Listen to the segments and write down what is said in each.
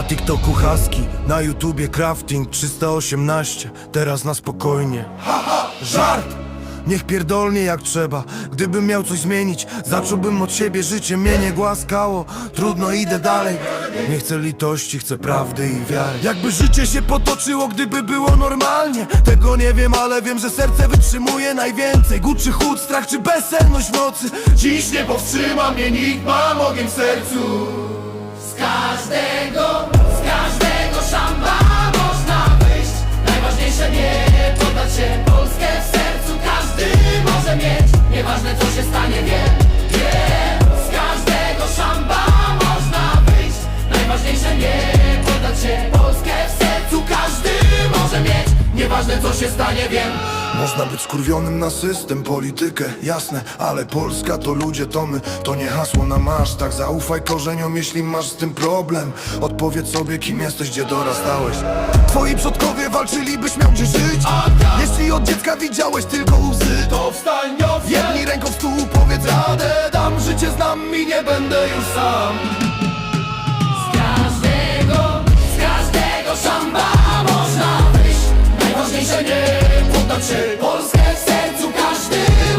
TikToku Husky, na YouTubie Crafting 318 Teraz na spokojnie. Haha, żart! Niech pierdolnie jak trzeba. Gdybym miał coś zmienić Zacząłbym od siebie, życie mnie nie głaskało. Trudno, idę dalej. Nie chcę litości, chcę prawdy i wiary. Jakby życie się potoczyło, gdyby było normalnie. Tego nie wiem, ale wiem, że serce wytrzymuje najwięcej. Guczy chłód, strach czy bezsenność w nocy. Dziś nie powstrzyma mnie nikt, mam ogień w sercu każdego, z każdego szamba można wyjść. Najważniejsze nie poddać się Polskę w sercu. Każdy może mieć Nieważne co się stanie, wiem, wiem Z każdego szamba można wyjść. Najważniejsze nie poddać się Polskę w sercu. Każdy może mieć Nieważne co się stanie, wiem Można być skurwionym na system, politykę, jasne Ale Polska to ludzie, to my, to nie hasło na masz Tak zaufaj korzeniom, jeśli masz z tym problem. Odpowiedz sobie, kim jesteś, gdzie dorastałeś. Twoi przodkowie walczyli, byś miał gdzie żyć. Jeśli od dziecka widziałeś tylko łzy To wstań, Jedni ręką w stół, powiedz radę Dam życie, znam i nie będę już sam poddać się Polskę w sercu każdy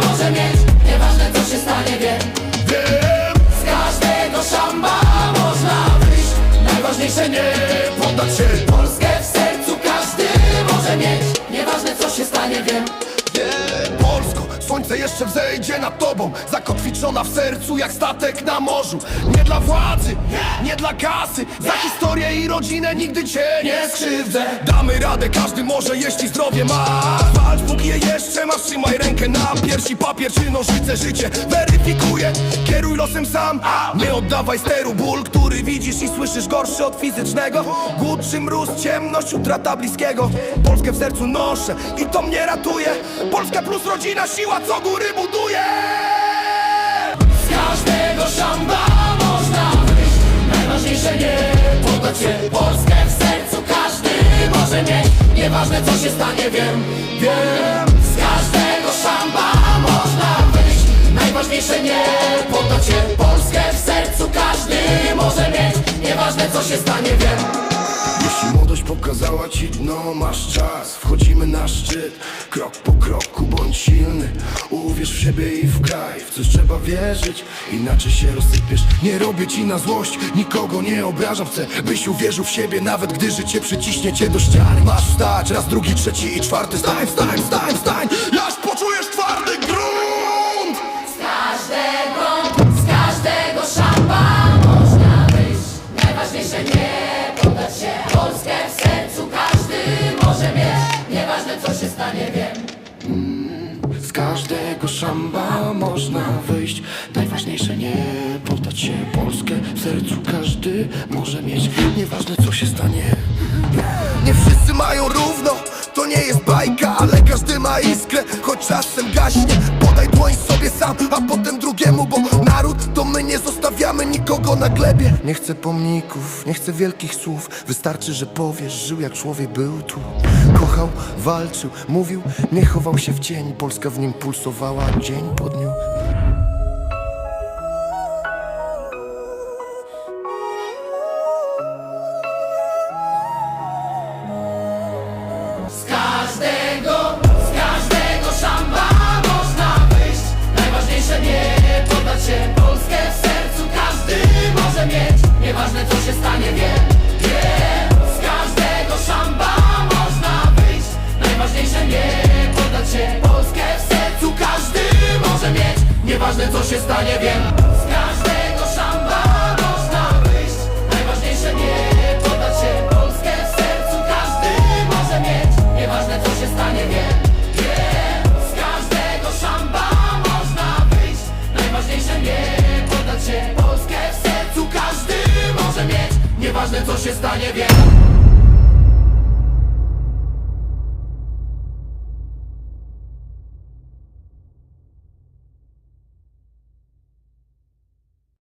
może mieć. Nieważne co się stanie, wiem Wiem, Z każdego szamba można wyjść. Najważniejsze nie poddać się. Polskę w sercu każdy może mieć. Nieważne co się stanie, wiem jeszcze wzejdzie nad tobą Zakotwiczona w sercu jak statek na morzu. Nie dla władzy, nie dla kasy Za historię i rodzinę nigdy cię nie skrzywdzę. Damy radę, każdy może, jeśli zdrowie ma. Walcz, póki je jeszcze masz, trzymaj rękę na piersi Papier czy nożyce, życie weryfikuje Kieruj losem sam, nie oddawaj steru. Ból, który widzisz i słyszysz gorszy od fizycznego. Głód czy mróz, ciemność, utrata bliskiego. Polskę w sercu noszę i to mnie ratuje. Polska plus rodzina, siła co góry buduje. Z każdego szamba można wyjść. Najważniejsze nie poddać się. Polskę w sercu każdy może mieć. Nieważne co się stanie, wiem, wiem. Z każdego szamba można wyjść. Najważniejsze nie poddać się. Polskę w sercu każdy może mieć. Nieważne co się stanie, wiem. Jeśli młodość pokazała ci dno, masz czas. Wchodzimy na szczyt, krok po kroku bądź silny. Uwierz w siebie i w kraj, w coś trzeba wierzyć Inaczej się rozsypiesz, nie robię ci na złość Nikogo nie obrażam, chcę byś uwierzył w siebie Nawet gdy życie przyciśnie cię do ściany. Masz wstać, raz, drugi, trzeci i czwarty. Stań, wstań, wstań, wstań, szamba można wyjść. Najważniejsze nie poddać się Polskę. W sercu każdy może mieć. Nieważne co się stanie. Nie wszyscy mają równo, to nie jest bajka Ale każdy ma iskrę, choć czasem gaśnie Podaj dłoń sobie sam, a potem drugiemu Bo naród to my nie zostawiamy nikogo na glebie. Nie chcę pomników, nie chcę wielkich słów. Wystarczy, że powiesz, żył jak człowiek był tu. Kochał, walczył, mówił, nie chował się w cień. Polska w nim pulsowała dzień po dniu Co się stanie, wiem Z każdego szamba można wyjść. Najważniejsze nie poddać się. Polskę w sercu każdy może mieć. Nieważne co się stanie, wiem Z każdego szamba można wyjść. Najważniejsze nie poddać się. Polskę w sercu każdy może mieć. Nieważne co się stanie, wiem